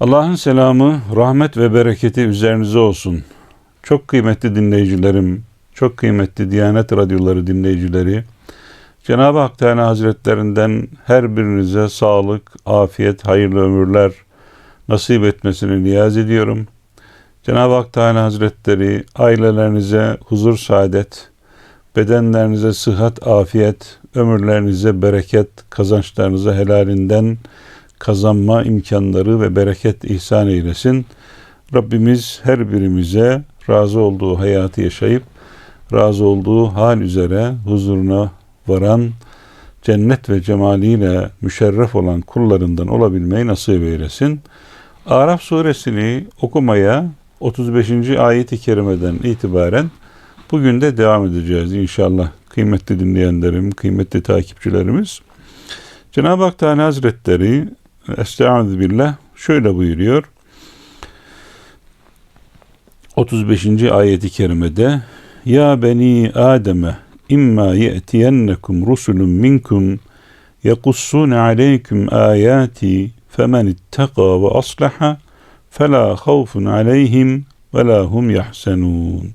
Allah'ın selamı, rahmet ve bereketi üzerinize olsun. Çok kıymetli dinleyicilerim, çok kıymetli Diyanet Radyoları dinleyicileri, Cenab-ı Hak Teala Hazretlerinden her birinize sağlık, afiyet, hayırlı ömürler nasip etmesini niyaz ediyorum. Cenab-ı Hak Teala Hazretleri ailelerinize huzur, saadet, bedenlerinize sıhhat, afiyet, ömürlerinize bereket, kazançlarınıza helalinden kazanma imkanları ve bereket ihsan eylesin. Rabbimiz her birimize razı olduğu hayatı yaşayıp razı olduğu hal üzere huzuruna varan cennet ve cemaliyle müşerref olan kullarından olabilmeyi nasip eylesin. Araf suresini okumaya 35. ayet-i kerimeden itibaren bugün de devam edeceğiz inşallah. Kıymetli dinleyenlerim, kıymetli takipçilerimiz. Cenab-ı Hak Teala Hazretleri Estaizu billah şöyle buyuruyor. 35. ayeti kerimede Ya beni Adem'e imma ye'tiyennekum rusulun minkum yakussun aleyküm ayati femen ittaka ve aslaha fela havfun aleyhim ve la hum yahsenun.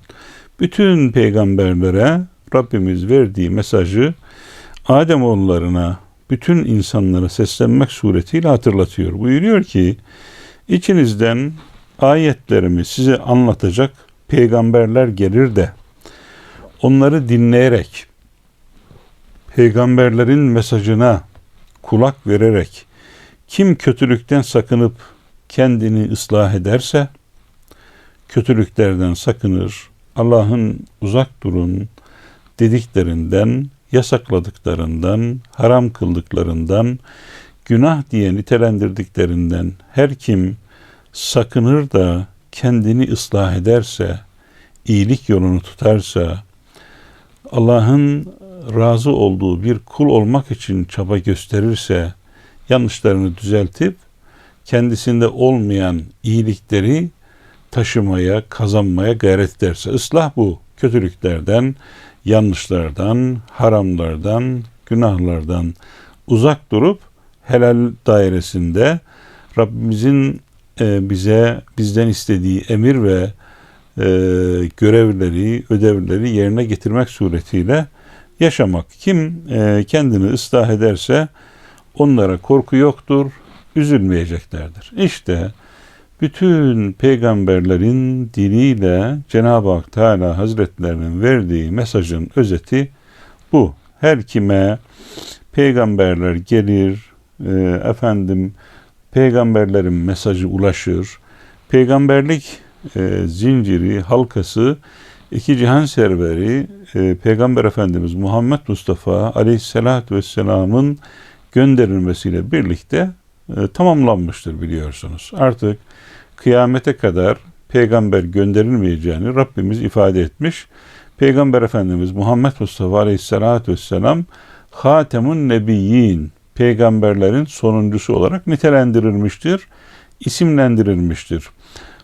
Bütün peygamberlere Rabbimiz verdiği mesajı Adem oğullarına bütün insanlara seslenmek suretiyle hatırlatıyor. Buyuruyor ki içinizden ayetlerimi size anlatacak peygamberler gelir de onları dinleyerek peygamberlerin mesajına kulak vererek kim kötülükten sakınıp kendini ıslah ederse kötülüklerden sakınır, Allah'ın uzak durun dediklerinden yasakladıklarından, haram kıldıklarından, günah diye nitelendirdiklerinden her kim sakınır da kendini ıslah ederse, iyilik yolunu tutarsa, Allah'ın razı olduğu bir kul olmak için çaba gösterirse, yanlışlarını düzeltip, kendisinde olmayan iyilikleri taşımaya, kazanmaya gayret ederse, ıslah bu, kötülüklerden, yanlışlardan, haramlardan, günahlardan uzak durup helal dairesinde Rabbimizin e, bize bizden istediği emir ve e, görevleri, ödevleri yerine getirmek suretiyle yaşamak. Kim e, kendini ıslah ederse onlara korku yoktur, üzülmeyeceklerdir. İşte bütün peygamberlerin diliyle Cenab-ı Hak Teala Hazretlerinin verdiği mesajın özeti bu. Her kime peygamberler gelir, e, efendim peygamberlerin mesajı ulaşır. Peygamberlik e, zinciri, halkası iki cihan serveri e, Peygamber Efendimiz Muhammed Mustafa Aleyhisselatü Vesselam'ın gönderilmesiyle birlikte tamamlanmıştır biliyorsunuz. Artık kıyamete kadar peygamber gönderilmeyeceğini Rabbimiz ifade etmiş. Peygamber Efendimiz Muhammed Mustafa Aleyhisselatü Vesselam Hatemun Nebiyyin peygamberlerin sonuncusu olarak nitelendirilmiştir, isimlendirilmiştir.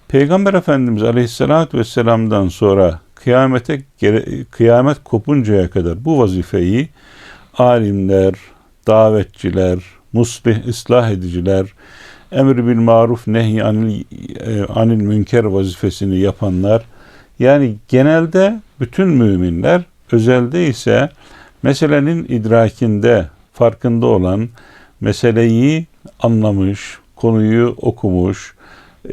Peygamber Efendimiz Aleyhisselatü Vesselam'dan sonra kıyamete kıyamet kopuncaya kadar bu vazifeyi alimler, davetçiler, muslih, ıslah ediciler, emr bil maruf nehy anil, e, anil münker vazifesini yapanlar yani genelde bütün müminler özelde ise meselenin idrakinde farkında olan meseleyi anlamış, konuyu okumuş,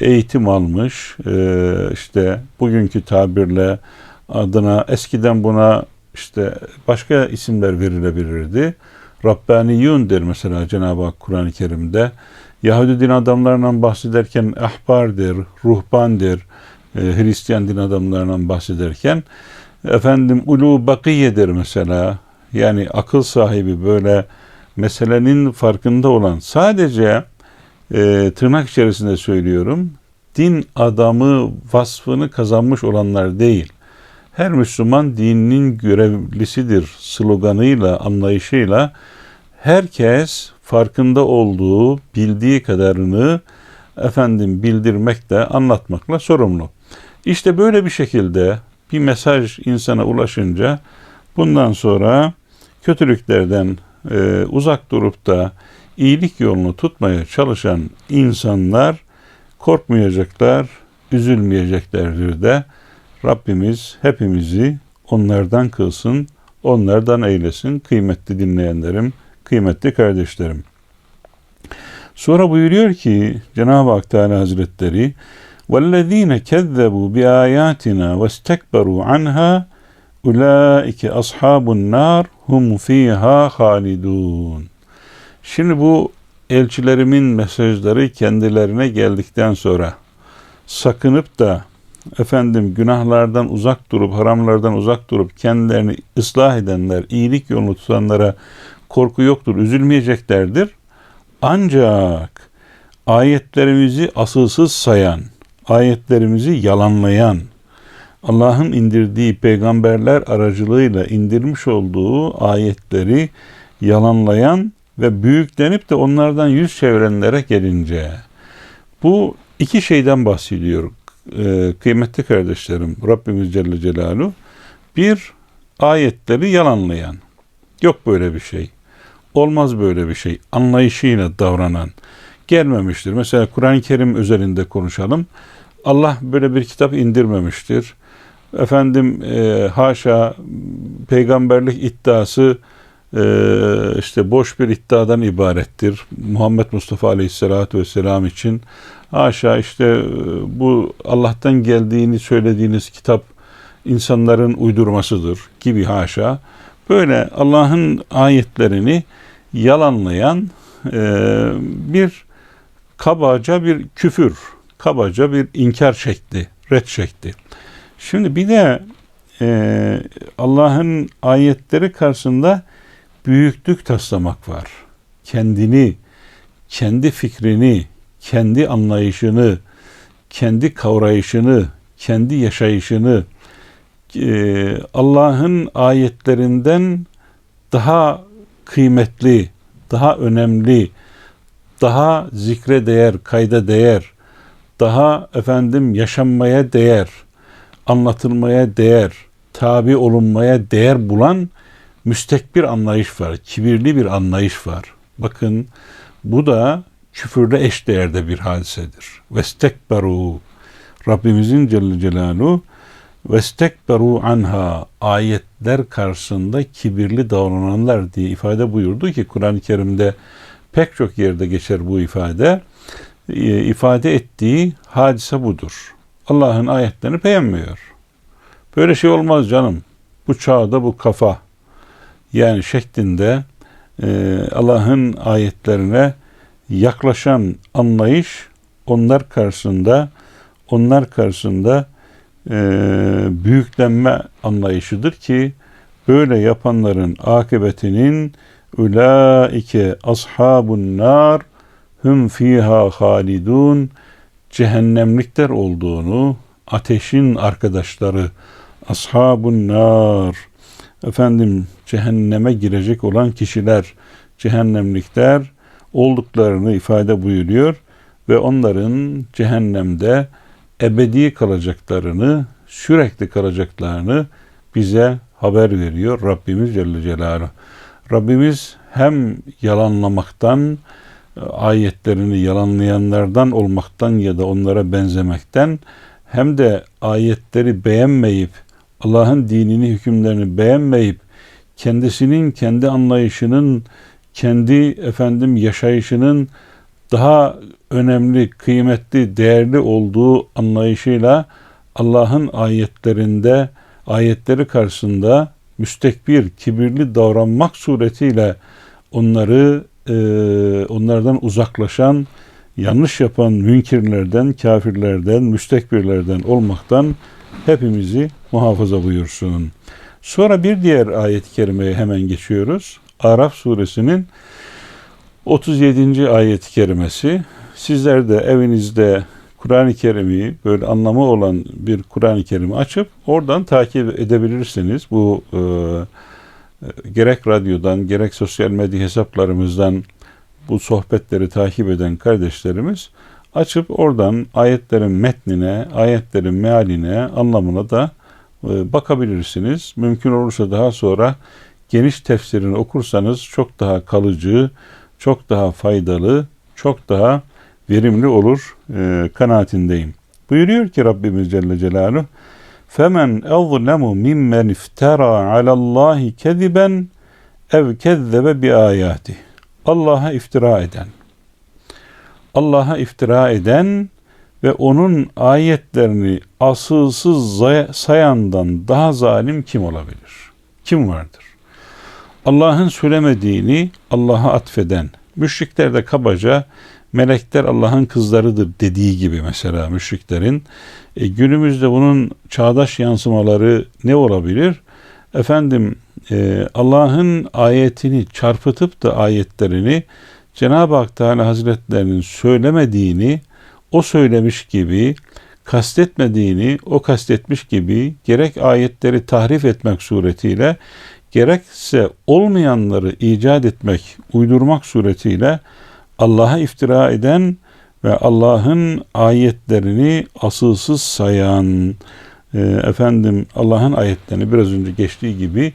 eğitim almış, e, işte bugünkü tabirle adına eskiden buna işte başka isimler verilebilirdi. Rabbaniyun der mesela Cenab-ı Hak Kur'an-ı Kerim'de. Yahudi din adamlarından bahsederken ahbardır, ruhbandır, e, Hristiyan din adamlarından bahsederken efendim ulu bakiyedir mesela. Yani akıl sahibi böyle meselenin farkında olan sadece e, tırnak içerisinde söylüyorum din adamı vasfını kazanmış olanlar değil. Her Müslüman dininin görevlisidir sloganıyla, anlayışıyla herkes farkında olduğu, bildiği kadarını efendim bildirmekle, anlatmakla sorumlu. İşte böyle bir şekilde bir mesaj insana ulaşınca bundan sonra kötülüklerden e, uzak durup da iyilik yolunu tutmaya çalışan insanlar korkmayacaklar, üzülmeyeceklerdir de Rabbimiz hepimizi onlardan kılsın, onlardan eylesin kıymetli dinleyenlerim, kıymetli kardeşlerim. Sonra buyuruyor ki Cenab-ı Hak Teala Hazretleri وَالَّذ۪ينَ كَذَّبُوا بِآيَاتِنَا وَاسْتَكْبَرُوا عَنْهَا Ulaike ashabun nar hum fiha halidun. Şimdi bu elçilerimin mesajları kendilerine geldikten sonra sakınıp da efendim günahlardan uzak durup haramlardan uzak durup kendilerini ıslah edenler, iyilik yolunu tutanlara korku yoktur, üzülmeyeceklerdir. Ancak ayetlerimizi asılsız sayan, ayetlerimizi yalanlayan, Allah'ın indirdiği peygamberler aracılığıyla indirmiş olduğu ayetleri yalanlayan ve büyüklenip de onlardan yüz çevirenlere gelince bu iki şeyden bahsediyor ee, kıymetli kardeşlerim Rabbimiz Celle Celaluhu. Bir ayetleri yalanlayan. Yok böyle bir şey olmaz böyle bir şey anlayışıyla davranan gelmemiştir. Mesela Kur'an-ı Kerim üzerinde konuşalım. Allah böyle bir kitap indirmemiştir efendim e, haşa peygamberlik iddiası e, işte boş bir iddiadan ibarettir. Muhammed Mustafa Aleyhisselatü Vesselam için haşa işte e, bu Allah'tan geldiğini söylediğiniz kitap insanların uydurmasıdır gibi haşa. Böyle Allah'ın ayetlerini yalanlayan e, bir kabaca bir küfür, kabaca bir inkar şekli, red şekli. Şimdi bir de e, Allah'ın ayetleri karşısında büyüklük taslamak var. Kendini, kendi fikrini, kendi anlayışını, kendi kavrayışını, kendi yaşayışını e, Allah'ın ayetlerinden daha kıymetli, daha önemli, daha zikre değer, kayda değer, daha efendim yaşanmaya değer anlatılmaya değer, tabi olunmaya değer bulan müstekbir anlayış var, kibirli bir anlayış var. Bakın bu da küfürle eş değerde bir hadisedir. Vestekberu Rabbimizin Celle Celaluhu vestekberu anha ayetler karşısında kibirli davrananlar diye ifade buyurdu ki Kur'an-ı Kerim'de pek çok yerde geçer bu ifade. E, ifade ettiği hadise budur. Allah'ın ayetlerini beğenmiyor. Böyle şey olmaz canım. Bu çağda bu kafa yani şeklinde e, Allah'ın ayetlerine yaklaşan anlayış onlar karşısında onlar karşısında e, büyüklenme anlayışıdır ki böyle yapanların akıbetinin ulaike ashabun nar hum fiha halidun cehennemlikler olduğunu, ateşin arkadaşları, ashabun nar, efendim cehenneme girecek olan kişiler, cehennemlikler olduklarını ifade buyuruyor ve onların cehennemde ebedi kalacaklarını, sürekli kalacaklarını bize haber veriyor Rabbimiz Celle Celaluhu. Rabbimiz hem yalanlamaktan, ayetlerini yalanlayanlardan olmaktan ya da onlara benzemekten hem de ayetleri beğenmeyip Allah'ın dinini, hükümlerini beğenmeyip kendisinin kendi anlayışının, kendi efendim yaşayışının daha önemli, kıymetli, değerli olduğu anlayışıyla Allah'ın ayetlerinde, ayetleri karşısında müstekbir, kibirli davranmak suretiyle onları e, onlardan uzaklaşan, yanlış yapan münkirlerden, kafirlerden, müstekbirlerden olmaktan hepimizi muhafaza buyursun. Sonra bir diğer ayet-i kerimeye hemen geçiyoruz. Araf suresinin 37. ayet-i kerimesi. Sizler de evinizde Kur'an-ı Kerim'i böyle anlamı olan bir Kur'an-ı Kerim'i açıp oradan takip edebilirsiniz. Bu e, gerek radyodan gerek sosyal medya hesaplarımızdan bu sohbetleri takip eden kardeşlerimiz açıp oradan ayetlerin metnine, ayetlerin mealine, anlamına da e, bakabilirsiniz. Mümkün olursa daha sonra geniş tefsirini okursanız çok daha kalıcı, çok daha faydalı, çok daha verimli olur e, kanaatindeyim. Buyuruyor ki Rabbimiz Celle Celaluhu فَمَنْ اَظْلَمُ مِمَّنْ اِفْتَرَى عَلَى اللّٰهِ كَذِبًا ev kezzebe bi ayati. Allah'a iftira eden. Allah'a iftira eden ve onun ayetlerini asılsız sayandan daha zalim kim olabilir? Kim vardır? Allah'ın söylemediğini Allah'a atfeden, müşrikler de kabaca melekler Allah'ın kızlarıdır dediği gibi mesela müşriklerin e, günümüzde bunun çağdaş yansımaları ne olabilir? Efendim e, Allah'ın ayetini çarpıtıp da ayetlerini Cenab-ı Hak Teala Hazretlerinin söylemediğini o söylemiş gibi kastetmediğini o kastetmiş gibi gerek ayetleri tahrif etmek suretiyle gerekse olmayanları icat etmek, uydurmak suretiyle Allah'a iftira eden ve Allah'ın ayetlerini asılsız sayan, e, efendim Allah'ın ayetlerini biraz önce geçtiği gibi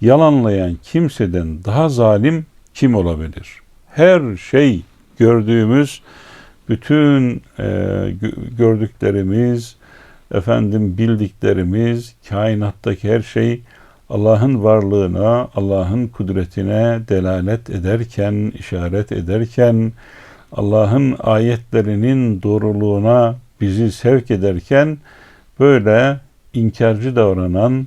yalanlayan kimseden daha zalim kim olabilir? Her şey gördüğümüz bütün e, gördüklerimiz, efendim bildiklerimiz, kainattaki her şey Allah'ın varlığına, Allah'ın kudretine delalet ederken, işaret ederken, Allah'ın ayetlerinin doğruluğuna bizi sevk ederken böyle inkarcı davranan,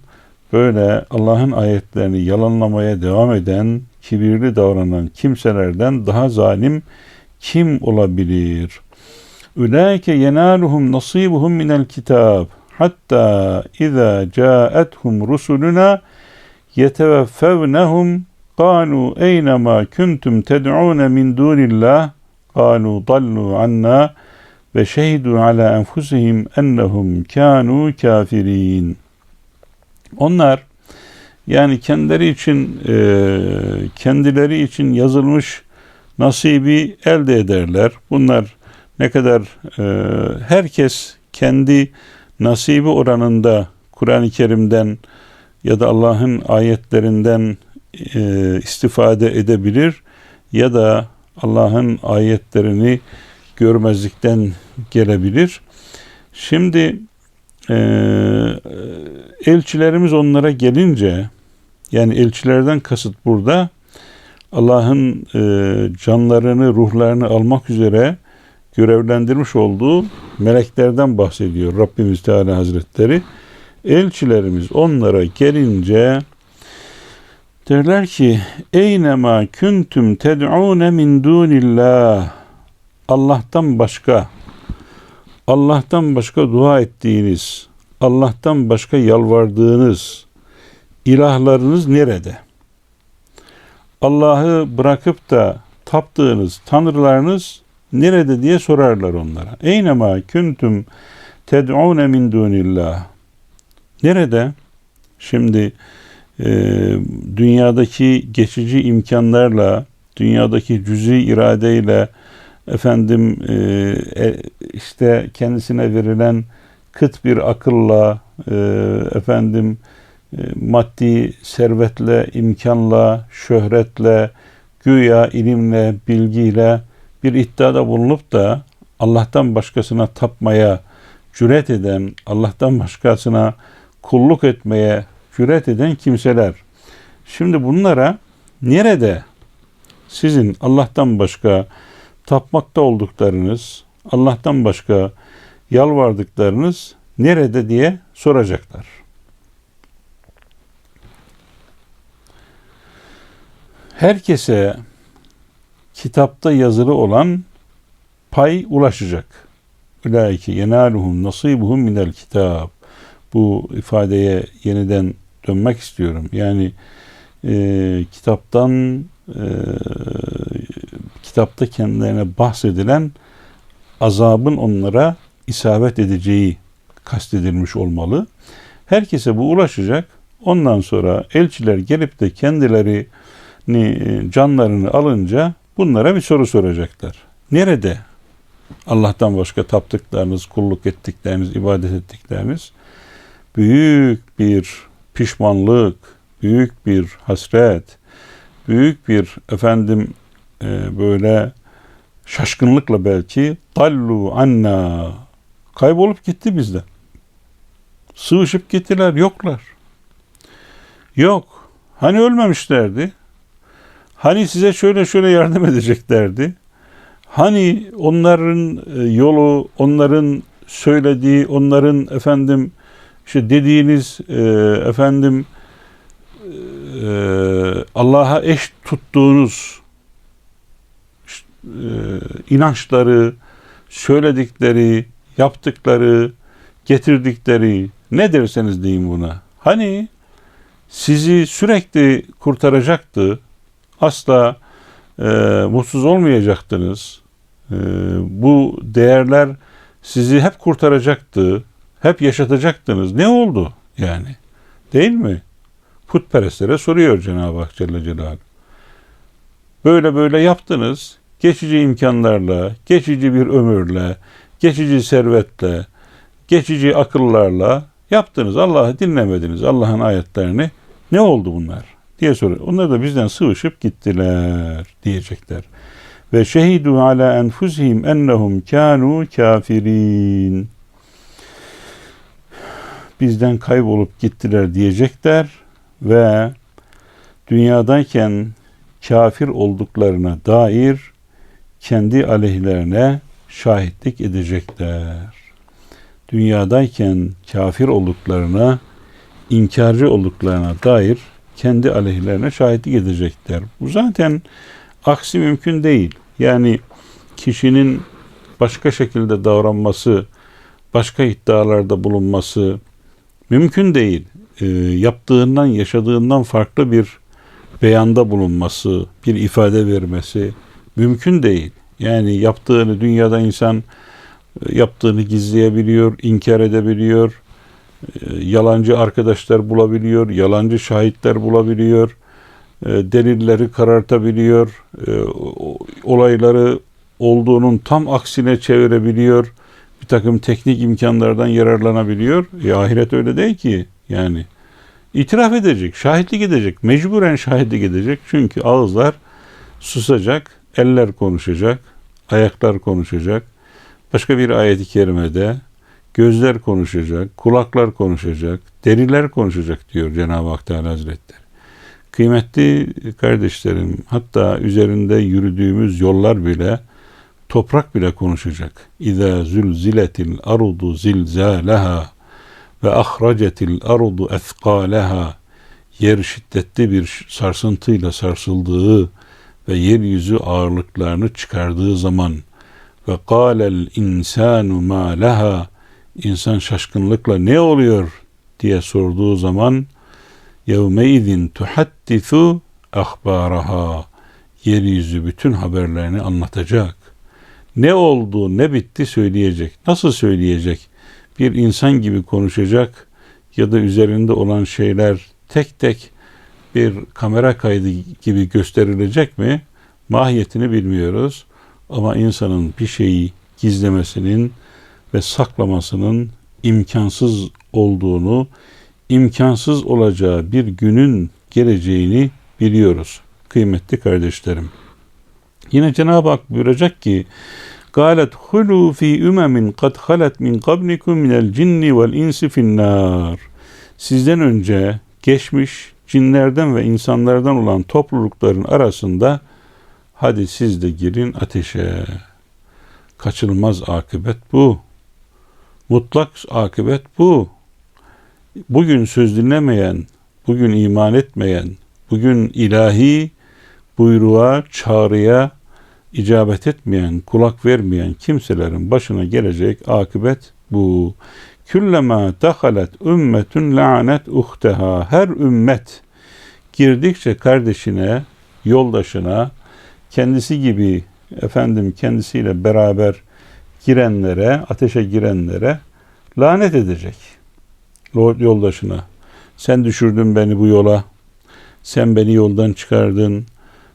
böyle Allah'ın ayetlerini yalanlamaya devam eden, kibirli davranan kimselerden daha zalim kim olabilir? Ulaike yenaluhum nasibuhum minel kitab. Hatta iza caethum rusuluna yeteveffevnehum قالوا أينما كنتم تدعون من دون الله قالوا ضلوا عنا وشهدوا على أنفسهم أنهم كانوا كافرين Onlar yani kendileri için e, kendileri için yazılmış nasibi elde ederler. Bunlar ne kadar e, herkes kendi nasibi oranında Kur'an-ı Kerim'den ya da Allah'ın ayetlerinden e, istifade edebilir ya da Allah'ın ayetlerini görmezlikten gelebilir. Şimdi e, elçilerimiz onlara gelince yani elçilerden kasıt burada Allah'ın e, canlarını, ruhlarını almak üzere görevlendirmiş olduğu meleklerden bahsediyor Rabbimiz Teala Hazretleri. Elçilerimiz onlara gelince derler ki eynema kuntum ted'une min dunillah Allah'tan başka Allah'tan başka dua ettiğiniz, Allah'tan başka yalvardığınız ilahlarınız nerede? Allah'ı bırakıp da taptığınız tanrılarınız nerede diye sorarlar onlara. Eynema kuntum ted'une min dunillah. Nerede? Şimdi e, dünyadaki geçici imkanlarla, dünyadaki cüzi iradeyle, efendim e, e, işte kendisine verilen kıt bir akılla, e, efendim e, maddi servetle, imkanla, şöhretle, güya ilimle, bilgiyle bir iddiada bulunup da Allah'tan başkasına tapmaya cüret eden, Allah'tan başkasına kulluk etmeye cüret eden kimseler. Şimdi bunlara nerede sizin Allah'tan başka tapmakta olduklarınız, Allah'tan başka yalvardıklarınız nerede diye soracaklar. Herkese kitapta yazılı olan pay ulaşacak. Ulaike yenaluhum nasibuhum minel kitab. Bu ifadeye yeniden dönmek istiyorum. Yani e, kitaptan e, kitapta kendilerine bahsedilen azabın onlara isabet edeceği kastedilmiş olmalı. Herkese bu ulaşacak. Ondan sonra elçiler gelip de kendilerini canlarını alınca bunlara bir soru soracaklar. Nerede Allah'tan başka taptıklarınız, kulluk ettikleriniz, ibadet ettikleriniz büyük bir pişmanlık, büyük bir hasret, büyük bir efendim e, böyle şaşkınlıkla belki dallu anna kaybolup gitti bizden. Sığışıp gittiler, yoklar. Yok. Hani ölmemişlerdi? Hani size şöyle şöyle yardım edeceklerdi? Hani onların e, yolu, onların söylediği, onların efendim işte dediğiniz e, efendim e, Allah'a eş tuttuğunuz e, inançları, söyledikleri, yaptıkları, getirdikleri ne derseniz deyin buna. Hani sizi sürekli kurtaracaktı, asla e, mutsuz olmayacaktınız. E, bu değerler sizi hep kurtaracaktı, hep yaşatacaktınız. Ne oldu yani? Değil mi? Putperestlere soruyor Cenab-ı Hak Celle Celaluhu. Böyle böyle yaptınız. Geçici imkanlarla, geçici bir ömürle, geçici servetle, geçici akıllarla yaptınız. Allah'ı dinlemediniz. Allah'ın ayetlerini. Ne oldu bunlar? diye soruyor. Onlar da bizden sıvışıp gittiler diyecekler. Ve şehidu ala enfusihim ennehum kanu kafirin. Bizden kaybolup gittiler diyecekler ve dünyadayken kafir olduklarına dair kendi aleyhlerine şahitlik edecekler. Dünyadayken kafir olduklarına, inkarcı olduklarına dair kendi aleyhlerine şahitlik edecekler. Bu zaten aksi mümkün değil. Yani kişinin başka şekilde davranması, başka iddialarda bulunması mümkün değil. E, yaptığından, yaşadığından farklı bir beyanda bulunması, bir ifade vermesi mümkün değil. Yani yaptığını dünyada insan e, yaptığını gizleyebiliyor, inkar edebiliyor, e, yalancı arkadaşlar bulabiliyor, yalancı şahitler bulabiliyor, e, delilleri karartabiliyor, olayları olduğunun tam aksine çevirebiliyor, bir takım teknik imkanlardan yararlanabiliyor. E, ahiret öyle değil ki yani. İtiraf edecek, şahitlik edecek, mecburen şahitlik edecek. Çünkü ağızlar susacak, eller konuşacak, ayaklar konuşacak. Başka bir ayet-i kerimede gözler konuşacak, kulaklar konuşacak, deriler konuşacak diyor Cenab-ı Hak Teala Hazretleri. Kıymetli kardeşlerim, hatta üzerinde yürüdüğümüz yollar bile, toprak bile konuşacak. İza zulziletil ardu zilzalaha ve ahracetil ardu ethqalaha yer şiddetli bir sarsıntıyla sarsıldığı ve yeryüzü ağırlıklarını çıkardığı zaman ve kâlel insanu ma leha insan şaşkınlıkla ne oluyor diye sorduğu zaman yevmeydin tuhattisu ahbaraha yeryüzü bütün haberlerini anlatacak. Ne oldu, ne bitti söyleyecek. Nasıl söyleyecek? Bir insan gibi konuşacak ya da üzerinde olan şeyler tek tek bir kamera kaydı gibi gösterilecek mi? Mahiyetini bilmiyoruz. Ama insanın bir şeyi gizlemesinin ve saklamasının imkansız olduğunu, imkansız olacağı bir günün geleceğini biliyoruz kıymetli kardeşlerim. Yine Cenab-ı Hak buyuracak ki قالت خلوا في أمم قد خلت min قبلكم من الجن والإنس في النار Sizden önce geçmiş cinlerden ve insanlardan olan toplulukların arasında hadi siz de girin ateşe. Kaçılmaz akıbet bu. Mutlak akıbet bu. Bugün söz dinlemeyen, bugün iman etmeyen, bugün ilahi buyruğa, çağrıya icabet etmeyen, kulak vermeyen kimselerin başına gelecek akıbet bu. Küllema dehalet ümmetün lanet uhteha. Her ümmet girdikçe kardeşine, yoldaşına, kendisi gibi efendim kendisiyle beraber girenlere, ateşe girenlere lanet edecek. Yoldaşına. Sen düşürdün beni bu yola. Sen beni yoldan çıkardın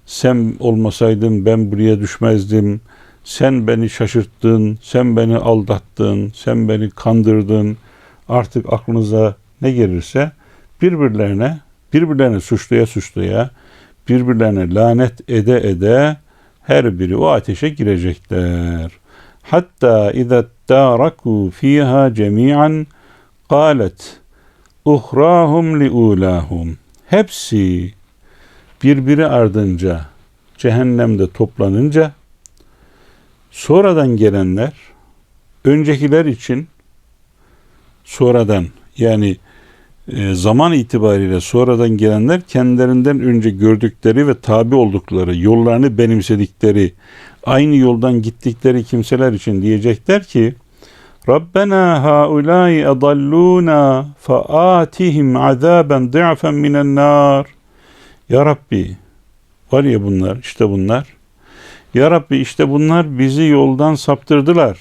Sen olmasaydın ben buraya düşmezdim. Sen beni şaşırttın, sen beni aldattın, sen beni kandırdın. Artık aklınıza ne gelirse birbirlerine, birbirlerine suçluya suçluya, birbirlerine lanet ede ede her biri o ateşe girecekler. Hatta izâ târakû fîhâ cemî'an قالت uhrahum liulahum hepsi birbiri ardınca cehennemde toplanınca sonradan gelenler öncekiler için sonradan yani e, zaman itibariyle sonradan gelenler kendilerinden önce gördükleri ve tabi oldukları, yollarını benimsedikleri, aynı yoldan gittikleri kimseler için diyecekler ki Rabbena haulâi edallûna faâtihim azâben di'fen minen nâr. Ya Rabbi, var ya bunlar, işte bunlar. Ya Rabbi işte bunlar bizi yoldan saptırdılar.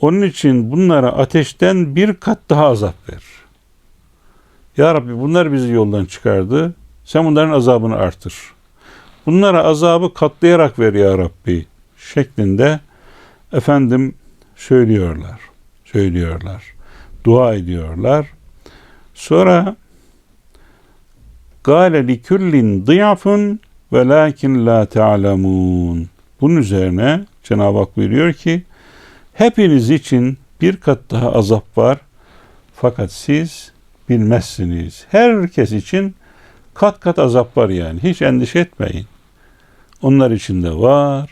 Onun için bunlara ateşten bir kat daha azap ver. Ya Rabbi bunlar bizi yoldan çıkardı. Sen bunların azabını artır. Bunlara azabı katlayarak ver ya Rabbi şeklinde efendim söylüyorlar. Söylüyorlar. Dua ediyorlar. Sonra Gale li kullin diyafun ve lakin la ta'lemun. Bunun üzerine Cenab-ı Hak buyuruyor ki hepiniz için bir kat daha azap var fakat siz bilmezsiniz. Herkes için kat kat azap var yani. Hiç endişe etmeyin. Onlar için de var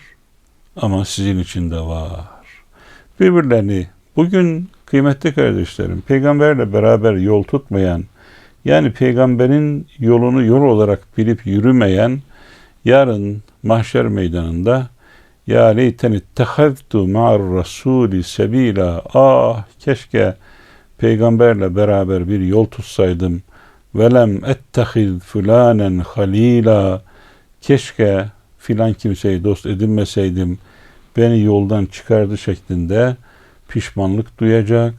ama sizin için de var. Birbirlerini bugün kıymetli kardeşlerim peygamberle beraber yol tutmayan yani peygamberin yolunu yol olarak bilip yürümeyen yarın mahşer meydanında ya leyten ittehaztu ma'ar rasuli sebila ah keşke peygamberle beraber bir yol tutsaydım. Velem ettehiz fulanen halila keşke filan kimseyi dost edinmeseydim. Beni yoldan çıkardı şeklinde pişmanlık duyacak.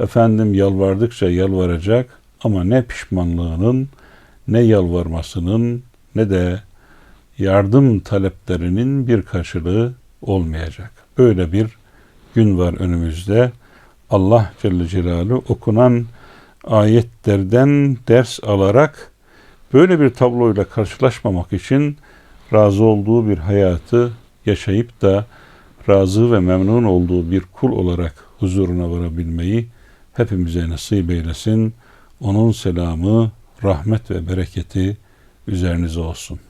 Efendim yalvardıkça yalvaracak ama ne pişmanlığının ne yalvarmasının ne de yardım taleplerinin bir karşılığı olmayacak. Böyle bir gün var önümüzde. Allah Celle Celaluhu okunan ayetlerden ders alarak böyle bir tabloyla karşılaşmamak için razı olduğu bir hayatı yaşayıp da razı ve memnun olduğu bir kul olarak huzuruna varabilmeyi hepimize nasip eylesin. Onun selamı, rahmet ve bereketi üzerinize olsun.